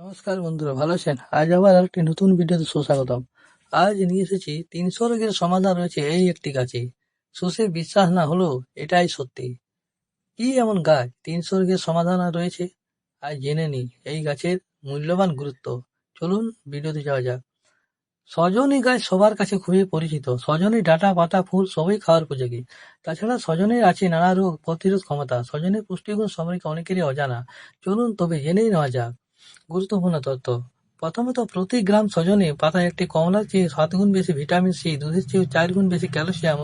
নমস্কার বন্ধুরা, ভালো আছেন? আজ আবার আরেকটি নতুন ভিডিওতে সুস্বাগতম। আজ নিয়ে এসেছি তিনশো রোগের সমাধান রয়েছে এই একটি গাছে। শুষে বিশ্বাস না হলেও এটাই সত্যি। কি এমন গাছ তিনশো রোগের সমাধান রয়েছে? আজ জেনে নিই, এই গাছের মূল্যবান গুরুত্ব। চলুন, ভিডিওতে যাওয়া যাক। সজনী গাছ সবার কাছে খুবই পরিচিত। সজনে ডাটা, পাতা, ফুল সবই খাওয়ার উপযোগী। তাছাড়া সজনের আছে নানা রোগ প্রতিরোধ ক্ষমতা। সজনের পুষ্টিগুণ সম্পর্কে অনেকেরই অজানা। চলুন, তবে জেনেই নেওয়া যাক। গুরুত্বপূর্ণ তথ্য প্রথমত প্রতি গ্রাম সজনে পাতায় একটি কমলার চেয়ে সাত গুণ বেশি ভিটামিন সি দুধের চেয়ে চার গুণ বেশি ক্যালসিয়াম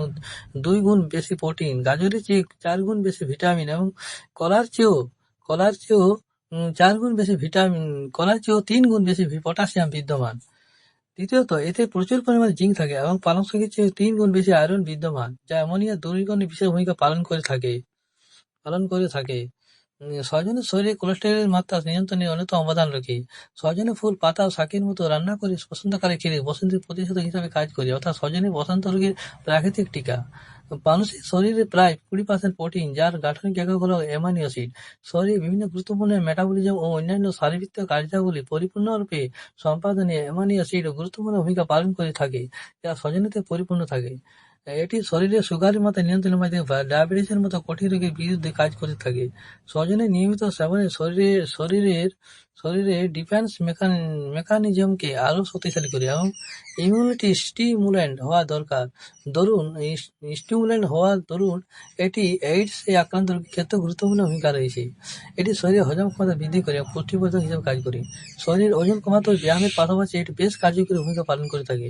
দুই গুণ বেশি প্রোটিন গাজরের চেয়ে চার গুণ বেশি ভিটামিন এবং কলার চেয়েও কলার চেয়েও উম, চার গুণ বেশি ভিটামিন কলার চেয়েও তিন গুণ বেশি পটাশিয়াম বিদ্যমান। দ্বিতীয়ত এতে প্রচুর পরিমাণে জিঙ্ক থাকে এবং পালং শাকের চেয়ে তিন গুণ বেশি আয়রন বিদ্যমান যা অ্যামোনিয়া দূরীকরণে বিশেষ ভূমিকা পালন করে থাকে পালন করে থাকে। সজনের শরীরে কোলেস্টেরলের মাত্রা নিয়ন্ত্রণে অন্যতম অবদান রাখে। সজনে ফুল, পাতা, শাকের মতো রান্না করে বসন্তকালে খেলে বসন্তের প্রতিষেধক হিসাবে কাজ করে, অর্থাৎ সজনে বসন্ত রোগের প্রাকৃতিক টিকা। মানুষের শরীরে প্রায় কুড়ি পার্সেন্ট প্রোটিন যার গাঠনিক একক হল অ্যামাইনো অ্যাসিড শরীরে বিভিন্ন গুরুত্বপূর্ণ মেটাবলিজম ও অন্যান্য শারীরবৃত্তীয় কার্যাবলী পরিপূর্ণরূপে সম্পাদনে অ্যামাইনো অ্যাসিড গুরুত্বপূর্ণ ভূমিকা পালন করে থাকে, যা সজনেতে পরিপূর্ণ থাকে। এটি শরীরে সুগারের মতো নিয়ন্ত্রণের মাধ্যমে ডায়াবেটিসের মতো কঠিন রোগের বিরুদ্ধে কাজ করে থাকে। সজনে নিয়মিত সেবনে শরীরের শরীরের শরীরে ডিফেন্স মেকানিজমকে আরও শক্তিশালী করে এবং ইমিউনিটি স্টিমুলেন্ট হওয়া দরকার। দরুন স্টিমুলেন্ট হওয়ার দরুন এটি এইডস আক্রান্ত ক্ষেত্রে গুরুত্বপূর্ণ ভূমিকা রয়েছে। এটি শরীরে হজম ক্ষমতা বৃদ্ধি করে পুষ্টিবর্ধক হিসেবে কাজ করে। শরীরের ওজন কমাতে ব্যায়ামের পাশাপাশি এটি বেশ কার্যকরী ভূমিকা পালন করে থাকে।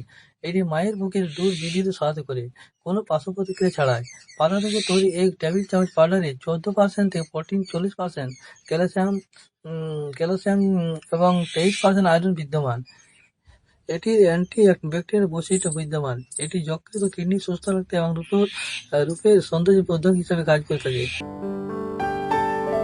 এটি মায়ের বুকের দূর বৃদ্ধিতে সহায়তা করে। কোনো পার্শ্ব প্রতিক্রিয়া ছাড়াই পাতা থেকে তৈরি এক টেবিল চামচ পাউডারে চোদ্দ পার্সেন্ট থেকে প্রোটিন চল্লিশ পার্সেন্ট ক্যালসিয়াম ক্যালসিয়াম এবং তেইশ পার্সেন্ট আয়রন বিদ্যমান। এটি অ্যান্টি ব্যাকটেরিয়াল বৈশিষ্ট্য বিদ্যমান। এটি যকৃত কিডনি সুস্থ রাখতে এবং রূপের রূপের সৌন্দর্য বর্ধক হিসাবে কাজ করে থাকে।